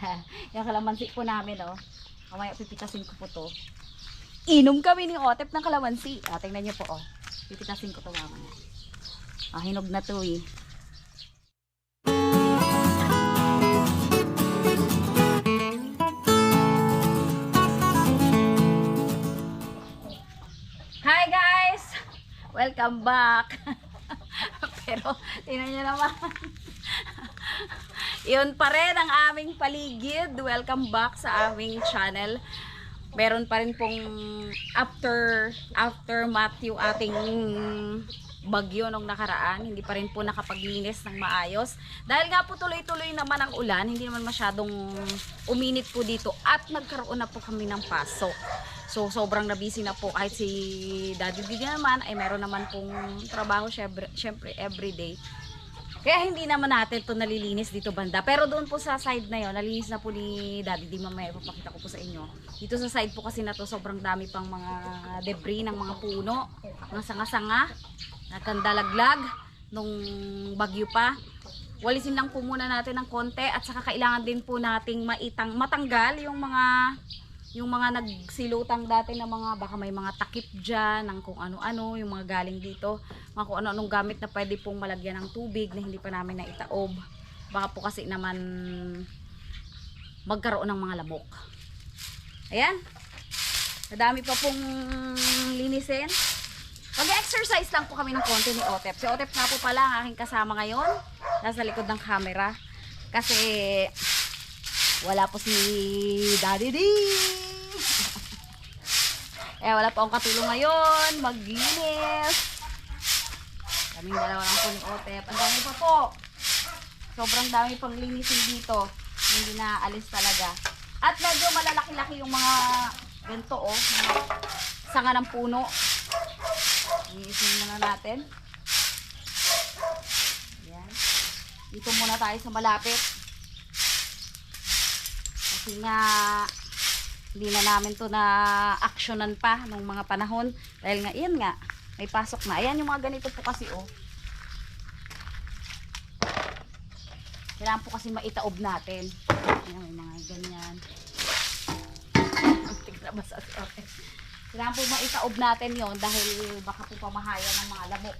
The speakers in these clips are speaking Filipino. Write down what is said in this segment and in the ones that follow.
yung kalamansi po namin, oh. Mamaya pipitasin ko po to. Inom kami ni Otep ng kalamansi. Ah, tingnan niyo po, oh. Pipitasin ko to mamaya. Ah, hinog na to, eh. Hi guys! Welcome back! Pero, tingnan nyo naman. Yun pa rin ang aming paligid. Welcome back sa aming channel. Meron pa rin pong after aftermath yung ating bagyo nung nakaraan. Hindi pa rin po nakapaglinis ng maayos. Dahil nga po tuloy-tuloy naman ang ulan, hindi naman masyadong uminit po dito at nagkaroon na po kami ng pasok. So, sobrang nabisi na po. Kahit si Daddy Didi naman, ay meron naman pong trabaho syempre, syempre everyday. Kaya hindi naman natin to nalilinis dito banda. Pero doon po sa side na yon, nalinis na po ni Daddy Di mamaya ipapakita ko po sa inyo. Dito sa side po kasi na to, sobrang dami pang mga debris ng mga puno, mga sanga-sanga, nagkandalaglag nung bagyo pa. Walisin lang po muna natin ng konti at saka kailangan din po nating maitang matanggal yung mga yung mga nagsilutang dati na mga baka may mga takip dyan ng kung ano-ano, yung mga galing dito, mga kung ano-anong gamit na pwede pong malagyan ng tubig na hindi pa namin naitaob. Baka po kasi naman magkaroon ng mga lamok. Ayan. Madami pa pong linisin. Mag-exercise lang po kami ng konti ni Otep. Si Otep nga po pala ang aking kasama ngayon. Nasa likod ng camera. Kasi wala po si Daddy D. eh, wala pa akong katulong ngayon. Maglinis. Kaming dalawa lang po ni Otep. Ang dami pa po. Sobrang dami pang linisin dito. Hindi na alis talaga. At medyo malalaki-laki yung mga ganito oh. Mga sanga ng puno. Linisin muna natin. Ayan. Dito muna tayo sa malapit. Kasi nga, hindi na namin to na actionan pa nung mga panahon. Dahil nga, yan nga, may pasok na. Ayan yung mga ganito po kasi, oh. Kailangan po kasi maitaob natin. Ayan, may mga ganyan. Tignan ba sa. Kailangan po maitaob natin yon dahil baka po pamahaya ng mga lamok.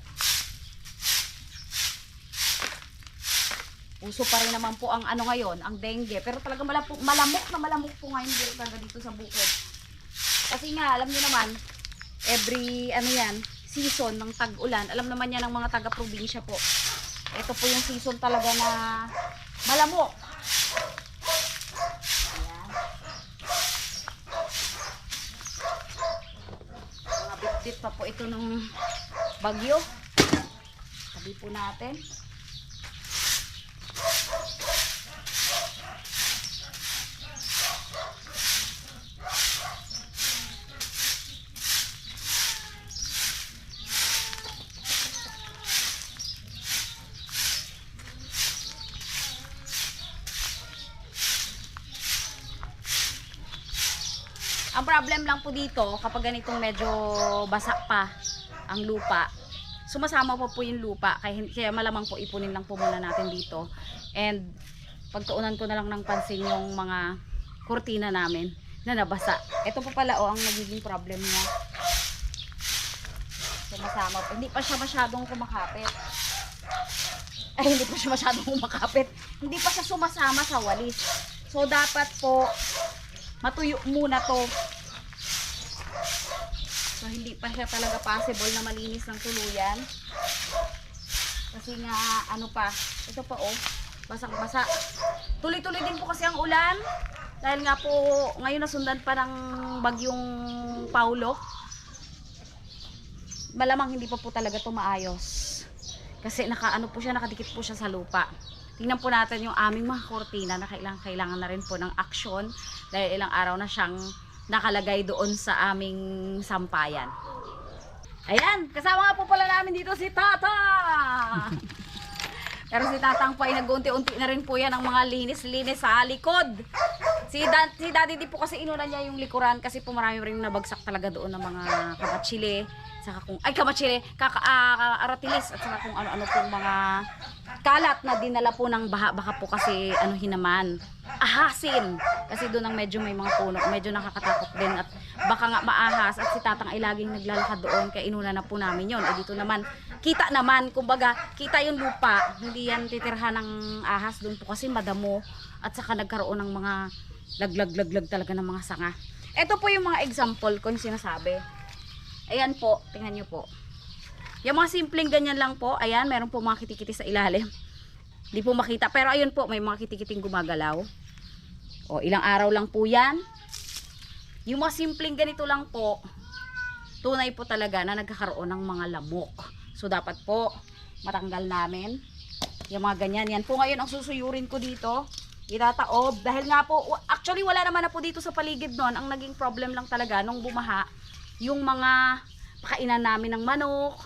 Uso pa rin naman po ang ano ngayon, ang dengue. Pero talaga malamok, malamok na malamok po ngayon dito talaga dito sa bukid. Kasi nga, alam niyo naman, every ano yan, season ng tag-ulan, alam naman yan ng mga taga-probinsya po. Ito po yung season talaga na malamok. Ayan. Mga pa po ito ng bagyo. Tabi po natin. Problem lang po dito, kapag ganitong medyo basa pa ang lupa, sumasama po po yung lupa. Kaya, kaya malamang po ipunin lang po muna natin dito. And pagtuunan ko na lang ng pansin yung mga kurtina namin na nabasa. Ito po pala oh, ang nagiging problem niya. Sumasama po. Hindi pa siya masyadong kumakapit. Ay, hindi pa siya masyadong kumakapit. Hindi pa siya sumasama sa walis. So, dapat po matuyo muna to. So, hindi pa siya talaga possible na malinis ng tuluyan. Kasi nga, ano pa, ito pa oh, basang-basa. Tuloy-tuloy din po kasi ang ulan. Dahil nga po, ngayon nasundan pa ng bagyong Paulo. Malamang hindi pa po talaga to maayos. Kasi nakaano po siya, nakadikit po siya sa lupa. Tingnan po natin yung aming mga kortina na kailangan, kailangan na rin po ng aksyon dahil ilang araw na siyang nakalagay doon sa aming sampayan. Ayan, kasama nga po pala namin dito si Tata! Pero si Tatang po ay nag-unti-unti na rin po yan ang mga linis-linis sa likod. Si, da- si Daddy di po kasi inuna niya yung likuran kasi po marami rin nabagsak talaga doon ng mga kamatsili. Saka kung, ay kamatsili, kaka, aratilis at saka kung ano-ano pong mga kalat na dinala po ng baha. Baka po kasi ano naman, ahasin. Kasi doon ang medyo may mga puno, medyo nakakatakot din at baka nga maahas at si tatang ay laging naglalakad doon kaya inuna na po namin yon. Eh dito naman, kita naman, kumbaga, kita yung lupa, hindi yan titirhan ng ahas doon po kasi madamo at saka nagkaroon ng mga laglag-laglag talaga ng mga sanga. Ito po yung mga example ko yung sinasabi. Ayan po, tingnan nyo po. Yung mga simpleng ganyan lang po, ayan, meron po mga kitikiti sa ilalim. Hindi po makita, pero ayun po, may mga kitikiting gumagalaw. O, ilang araw lang po yan. Yung mga simpleng ganito lang po, tunay po talaga na nagkakaroon ng mga lamok. So, dapat po, matanggal namin. Yung mga ganyan. Yan po ngayon ang susuyurin ko dito. Itataob. Dahil nga po, actually wala naman na po dito sa paligid nun. Ang naging problem lang talaga nung bumaha, yung mga pakainan namin ng manok,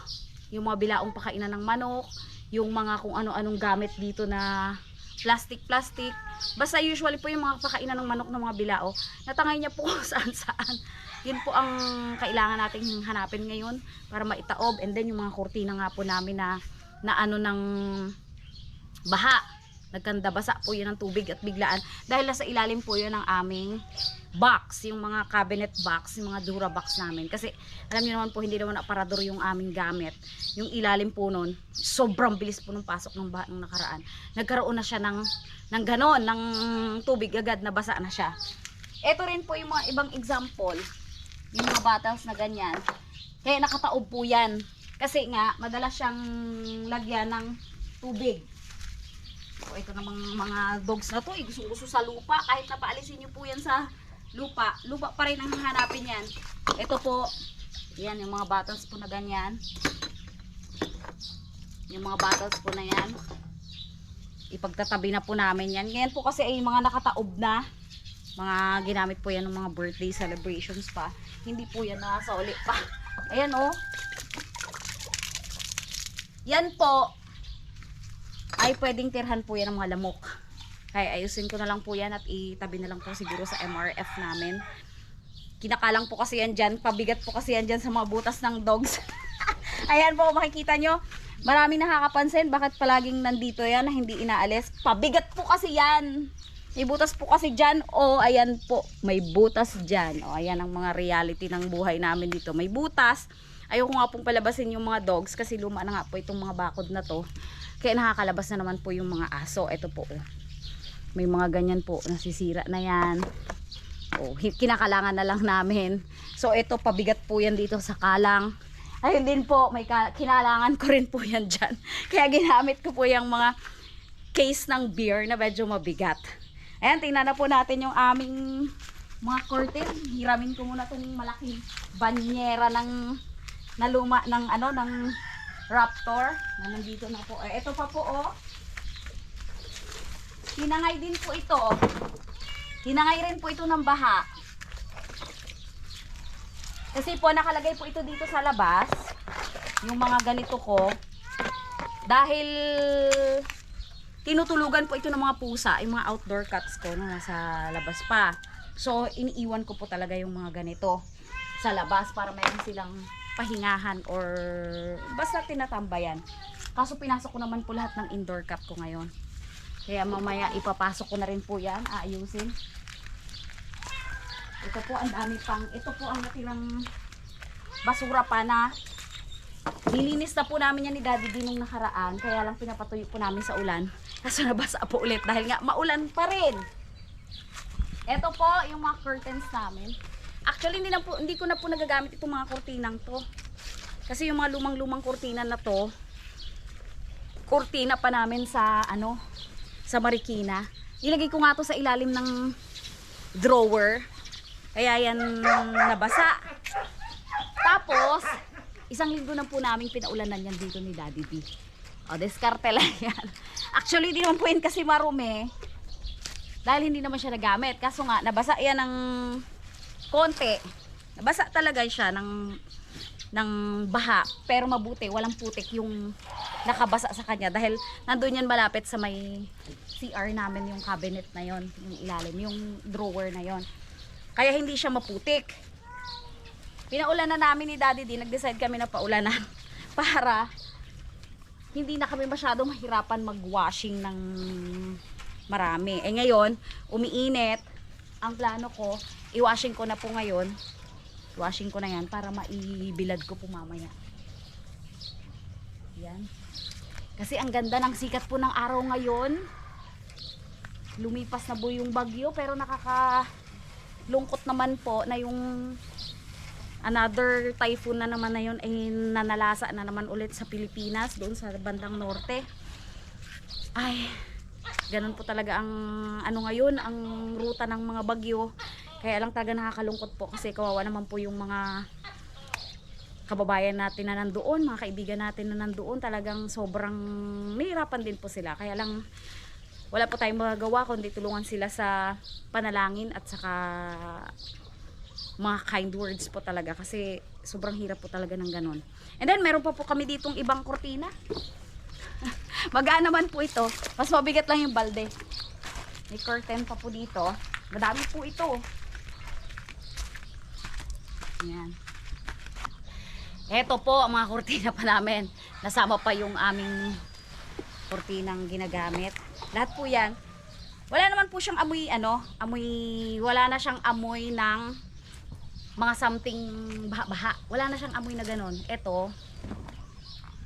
yung mga bilaong pakainan ng manok, yung mga kung ano-anong gamit dito na plastic-plastic. Basta usually po yung mga pakainan ng manok ng mga bilao, natangay niya po saan-saan. Yun po ang kailangan nating hanapin ngayon para maitaob. And then yung mga kurtina nga po namin na, na ano ng baha. Nagkanda basa po yun ng tubig at biglaan. Dahil nasa ilalim po yun ng aming box, yung mga cabinet box, yung mga dura box namin. Kasi alam niyo naman po, hindi naman aparador yung aming gamit. Yung ilalim po nun, sobrang bilis po nung pasok ng baha nung nakaraan. Nagkaroon na siya ng, ng ganon, ng tubig agad na basa na siya. Ito rin po yung mga ibang example, yung mga bottles na ganyan. Kaya nakataob po yan. Kasi nga, madalas siyang lagyan ng tubig. O ito namang mga dogs na to, eh, gusto gusto sa lupa. Kahit napaalisin nyo po yan sa lupa, lupa pa rin ang hahanapin yan. Ito po, yan yung mga bottles po na ganyan. Yung mga bottles po na yan. Ipagtatabi na po namin yan. Ngayon po kasi ay mga nakataob na. Mga ginamit po yan ng mga birthday celebrations pa. Hindi po yan nasa uli pa. Ayan oh. Yan po, ay pwedeng tirhan po yan ng mga lamok. Kaya ayusin ko na lang po yan at itabi na lang po siguro sa MRF namin. Kinakalang po kasi yan dyan. Pabigat po kasi yan dyan sa mga butas ng dogs. Ayan po, makikita nyo. Maraming nakakapansin bakit palaging nandito yan na hindi inaalis. Pabigat po kasi yan. May butas po kasi dyan. O, ayan po. May butas dyan. O, ayan ang mga reality ng buhay namin dito. May butas. Ayoko nga pong palabasin yung mga dogs kasi luma na nga po itong mga bakod na to. Kaya nakakalabas na naman po yung mga aso. Ito po. Oh. May mga ganyan po. Nasisira na yan. Oh, kinakalangan na lang namin. So ito pabigat po yan dito sa kalang. Ayun din po, may kinalangan ko rin po yan dyan. Kaya ginamit ko po yung mga case ng beer na medyo mabigat. Ayan, tingnan na po natin yung aming mga curtain. Hiramin ko muna itong malaking banyera ng na luma ng ano ng Raptor na nandito na po. Eh, ito pa po oh. Hinangay din po ito. Hinangay rin po ito ng baha. Kasi po nakalagay po ito dito sa labas. Yung mga ganito ko. Dahil tinutulugan po ito ng mga pusa, yung mga outdoor cats ko na nasa labas pa. So, iniiwan ko po talaga yung mga ganito sa labas para meron silang pahingahan or basta tinatambayan. Kaso pinasok ko naman po lahat ng indoor cat ko ngayon. Kaya mamaya ipapasok ko na rin po yan, aayusin. Ito po ang dami pang, ito po ang natirang basura pa na nilinis na po namin yan ni Daddy din nung nakaraan. Kaya lang pinapatuyo po namin sa ulan. Kaso nabasa po ulit dahil nga maulan pa rin. Ito po yung mga curtains namin. Actually hindi, na po, hindi ko na po nagagamit itong mga kurtinang to. Kasi yung mga lumang-lumang kurtina na to, kurtina pa namin sa ano, sa Marikina. Ilagay ko nga to sa ilalim ng drawer. Kaya yan nabasa. Tapos, isang linggo na po namin pinaulanan yan dito ni Daddy B. O, diskarte lang yan. Actually, di naman po yan kasi marumi. Dahil hindi naman siya nagamit. Kaso nga, nabasa yan ng konti. Nabasa talaga siya ng ng baha. Pero mabuti, walang putik yung nakabasa sa kanya. Dahil nandun yan malapit sa may CR namin yung cabinet na yon yung ilalim, yung drawer na yon Kaya hindi siya maputik. Pinaulan na namin ni Daddy D, nag-decide kami na paulanan para hindi na kami masyadong mahirapan mag-washing ng marami. Eh ngayon, umiinit. Ang plano ko, i-washing ko na po ngayon. Washing ko na yan para maibilad ko po mamaya. Yan. Kasi ang ganda ng sikat po ng araw ngayon. Lumipas na po yung bagyo pero nakaka lungkot naman po na yung another typhoon na naman na yun ay nanalasa na naman ulit sa Pilipinas doon sa bandang norte ay ganun po talaga ang ano ngayon ang ruta ng mga bagyo kaya lang talaga nakakalungkot po kasi kawawa naman po yung mga kababayan natin na nandoon mga kaibigan natin na nandoon talagang sobrang nahirapan din po sila kaya lang wala po tayong magagawa kundi tulungan sila sa panalangin at saka mga kind words po talaga kasi sobrang hirap po talaga ng ganon. And then meron pa po kami ditong ibang kurtina. Magaan naman po ito. Mas mabigat lang yung balde. May curtain pa po dito. Madami po ito. Yan. Ito po ang mga kurtina pa namin. Nasama pa yung aming kurtinang ginagamit. Lahat po yan. Wala naman po siyang amoy ano, amoy wala na siyang amoy ng mga something baha-baha. Wala na siyang amoy na ganon. Ito,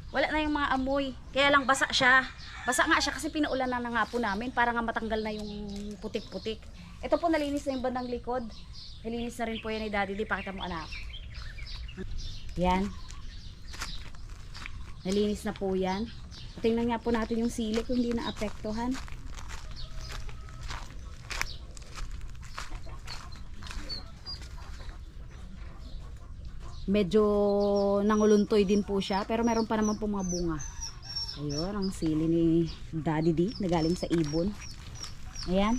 wala na yung mga amoy. Kaya lang basa siya. Basa nga siya kasi pinaulan na, na nga po namin para nga matanggal na yung putik-putik. Ito po nalinis na yung bandang likod. Nalinis na rin po yan ni Daddy. Di pakita mo anak. Yan. Nalinis na po yan. Tingnan nga po natin yung sili kung hindi na-apektuhan. medyo nanguluntoy din po siya pero meron pa naman po mga bunga ayun ang sili ni Daddy D na galing sa ibon ayan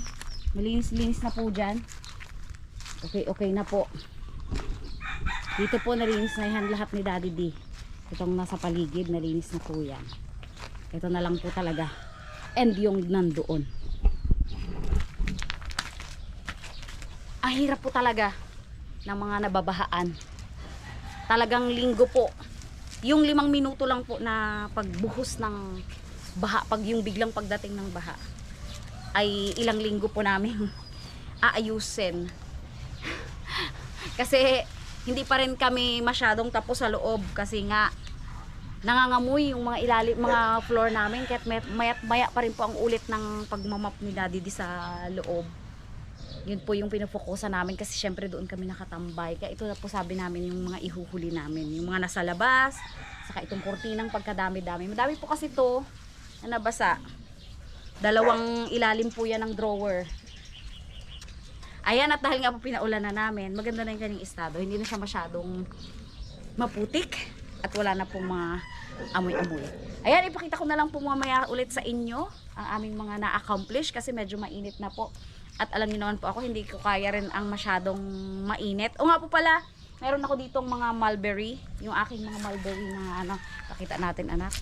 malinis linis na po dyan. Okay okay na po. Dito po nalinis na yan lahat ni Daddy D. Itong nasa paligid nalinis na po yan. Ito na lang po talaga. And yung nandoon. Ang hirap po talaga ng mga nababahaan. Talagang linggo po. Yung limang minuto lang po na pagbuhos ng baha, pag yung biglang pagdating ng baha, ay ilang linggo po namin aayusin. kasi hindi pa rin kami masyadong tapos sa loob kasi nga nangangamoy yung mga ilalim, mga floor namin kahit may, mayat maya pa rin po ang ulit ng pagmamap ni Daddy di sa loob yun po yung pinufokusan namin kasi syempre doon kami nakatambay. Kaya ito na po sabi namin yung mga ihuhuli namin. Yung mga nasa labas, saka itong kurtinang pagkadami-dami. Madami po kasi to na nabasa. Dalawang ilalim po yan ng drawer. Ayan at dahil nga po pinaulan na namin, maganda na yung kanyang estado. Hindi na siya masyadong maputik at wala na pong mga amoy-amoy. Ayan, ipakita ko na lang po mamaya ulit sa inyo ang aming mga na-accomplish kasi medyo mainit na po. At alam niyo naman po ako, hindi ko kaya rin ang masyadong mainit. O nga po pala, meron ako ditong mga mulberry. Yung aking mga mulberry na ano, pakita natin anak.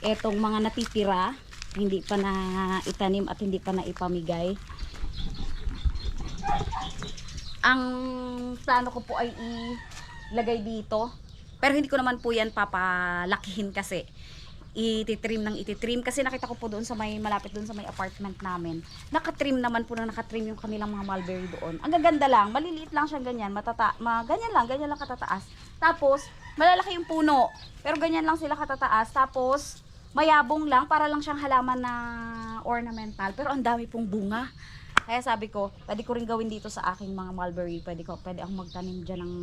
Etong mga natitira, hindi pa na itanim at hindi pa na ipamigay. Ang plano ko po ay ilagay dito. Pero hindi ko naman po yan papalakihin kasi. Ititrim ng ititrim. Kasi nakita ko po doon sa may malapit doon sa may apartment namin. Nakatrim naman po na nakatrim yung kanilang mga mulberry doon. Ang gaganda lang. Maliliit lang siya ganyan. Matata ma, ganyan lang. Ganyan lang katataas. Tapos malalaki yung puno. Pero ganyan lang sila katataas. Tapos mayabong lang para lang siyang halaman na ornamental pero ang dami pong bunga kaya sabi ko pwede ko rin gawin dito sa aking mga mulberry pwede ko pwede akong magtanim diyan ng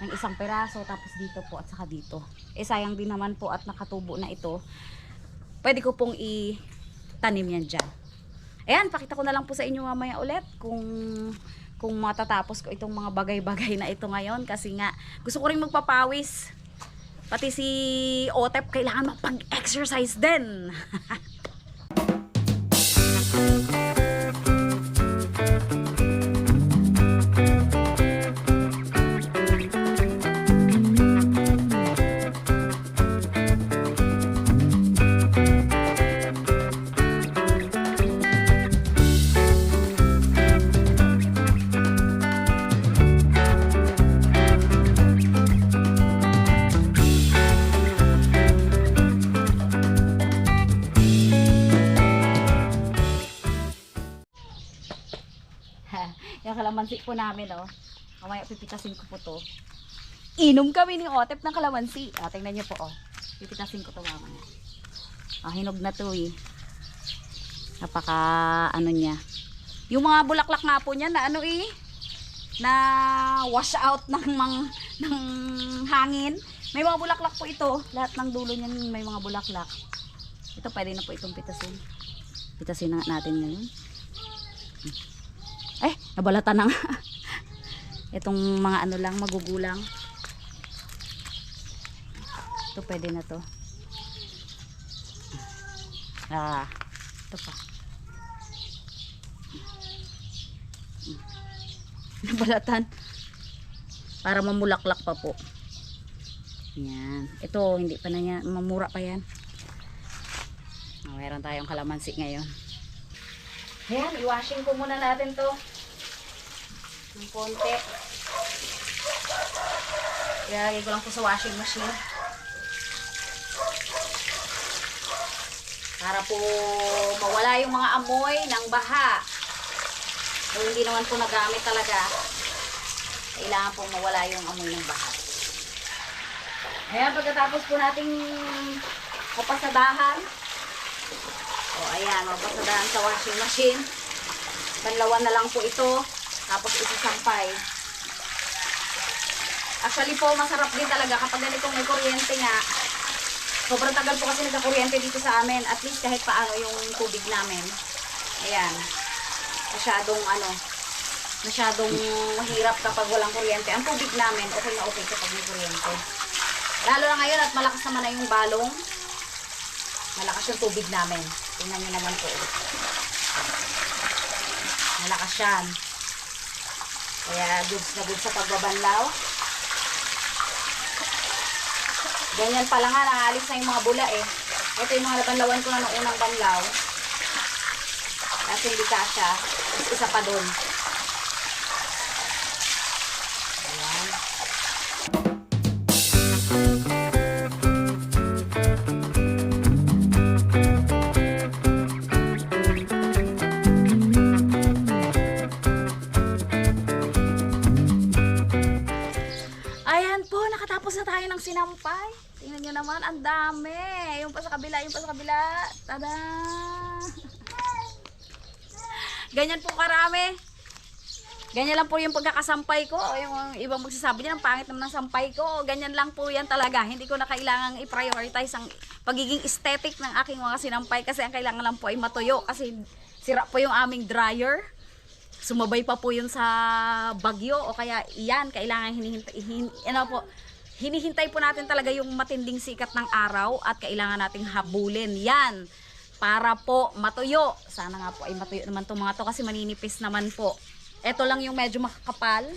ng isang peraso tapos dito po at saka dito. Eh sayang din naman po at nakatubo na ito. Pwede ko pong i-tanim yan dyan. Ayan, pakita ko na lang po sa inyo mamaya ulit kung kung matatapos ko itong mga bagay-bagay na ito ngayon kasi nga gusto ko rin magpapawis. Pati si Otep kailangan magpag-exercise din. kalamansi po namin, oh. Mamaya pipitasin ko po to. Inom kami ni Otep ng kalamansi. Ah, tingnan niyo po, oh. Pipitasin ko to mamaya. Ah, hinog na to, eh. Napaka, ano niya. Yung mga bulaklak nga po niya na ano, eh, na wash out ng, mang, ng hangin. May mga bulaklak po ito. Lahat ng dulo niyan may mga bulaklak. Ito pwede na po itong pitasin. Pitasin na natin ngayon. Eh, nabalatan na nga. Itong mga ano lang, magugulang. Ito pwede na to. Ah, ito pa. Nabalatan. Para mamulaklak pa po. Yan. Ito, hindi pa na yan. Mamura pa yan. Oh, meron tayong kalamansi ngayon. Yan, i-washing ko muna natin to. Ng konti. Ilalagay ko lang po sa washing machine. Para po mawala yung mga amoy ng baha. Kung hindi naman po nagamit talaga, kailangan po mawala yung amoy ng baha. Ayan, pagkatapos po nating kapasadahan, o ayan, mapasadahan sa washing machine. Banlawan na lang po ito, tapos isasampay. Actually po, masarap din talaga kapag ganitong may kuryente nga. Sobrang tagal po kasi nagka-kuryente dito sa amin. At least kahit paano yung tubig namin. Ayan. Masyadong ano, masyadong mahirap kapag walang kuryente. Ang tubig namin, okay na okay kapag may kuryente. Lalo na ngayon at malakas naman na yung balong. Malakas yung tubig namin. Tingnan nyo naman po. Malakas yan. Kaya goods na goods sa pagbabanlaw. Ganyan pala nga, nakaalis na yung mga bula eh. Ito yung mga nabanlawan ko na nung unang banlaw. Kasi hindi kasha. Isa pa dun. Po, nakatapos na tayo ng sinampay. Tingnan nyo naman, ang dami. Yung pa sa kabila, yung pa sa kabila. Tada! Ganyan po karami. Ganyan lang po yung pagkakasampay ko. Yung ibang magsasabi niya, ang pangit naman ng sampay ko. Ganyan lang po yan talaga. Hindi ko na kailangang i-prioritize ang pagiging aesthetic ng aking mga sinampay kasi ang kailangan lang po ay matuyo kasi sira po yung aming dryer sumabay pa po yun sa bagyo o kaya iyan kailangan hinihintay hin, ano po hinihintay po natin talaga yung matinding sikat ng araw at kailangan nating habulin yan para po matuyo sana nga po ay matuyo naman itong mga to kasi maninipis naman po eto lang yung medyo makakapal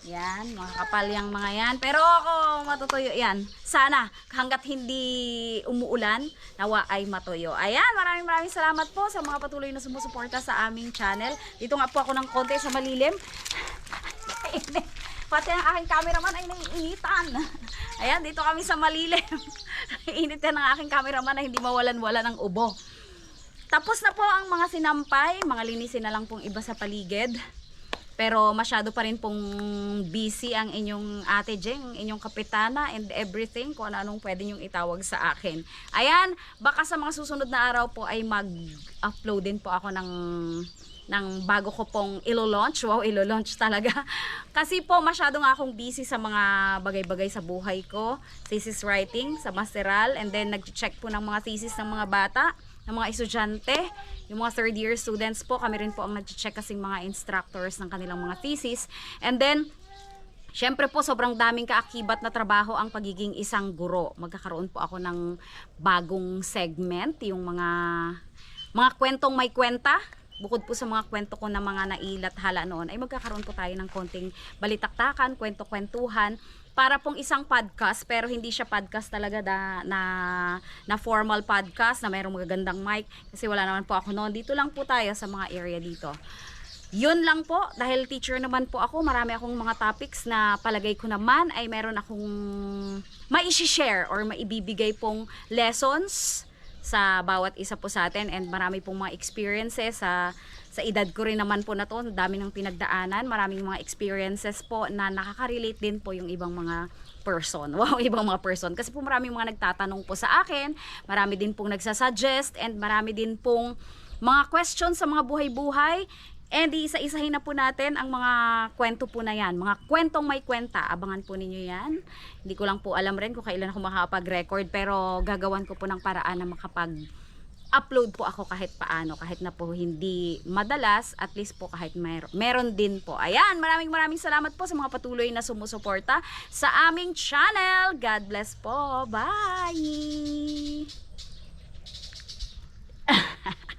yan, mga kapal yung mga yan. Pero ako, matutuyo yan. Sana, hanggat hindi umuulan, nawa ay matuyo. Ayan, maraming maraming salamat po sa mga patuloy na sumusuporta sa aming channel. Dito nga po ako ng konti sa malilim. Pati ang aking cameraman ay naiinitan. Ayan, dito kami sa malilim. Init yan ng aking cameraman na hindi mawalan-wala ng ubo. Tapos na po ang mga sinampay. Mga linisin na lang pong iba sa paligid. Pero masyado pa rin pong busy ang inyong ate Jeng, inyong kapitana and everything kung ano-anong pwede nyong itawag sa akin. Ayan, baka sa mga susunod na araw po ay mag-upload din po ako ng ng bago ko pong ilo-launch. Wow, ilo-launch talaga. Kasi po masyado nga akong busy sa mga bagay-bagay sa buhay ko. Thesis writing sa masteral and then nag-check po ng mga thesis ng mga bata ng mga estudyante, yung mga third year students po, kami rin po ang nag-check kasing mga instructors ng kanilang mga thesis. And then, Siyempre po, sobrang daming kaakibat na trabaho ang pagiging isang guro. Magkakaroon po ako ng bagong segment, yung mga mga kwentong may kwenta. Bukod po sa mga kwento ko na mga nailat hala noon, ay magkakaroon po tayo ng konting balitaktakan, kwento-kwentuhan para pong isang podcast pero hindi siya podcast talaga na, na na formal podcast na mayroong magagandang mic kasi wala naman po ako noon. Dito lang po tayo sa mga area dito. Yun lang po, dahil teacher naman po ako, marami akong mga topics na palagay ko naman ay meron akong mai-share or maibibigay pong lessons sa bawat isa po sa atin and marami pong mga experiences sa sa edad ko rin naman po na to, dami ng pinagdaanan, maraming mga experiences po na nakaka-relate din po yung ibang mga person. Wow, ibang mga person. Kasi po marami mga nagtatanong po sa akin, marami din pong nagsasuggest, and marami din pong mga questions sa mga buhay-buhay. And isa-isahin na po natin ang mga kwento po na yan. Mga kwentong may kwenta. Abangan po ninyo yan. Hindi ko lang po alam rin kung kailan ako makakapag-record. Pero gagawan ko po ng paraan na makapag upload po ako kahit paano, kahit na po hindi madalas, at least po kahit mer meron din po. Ayan, maraming maraming salamat po sa mga patuloy na sumusuporta sa aming channel. God bless po. Bye!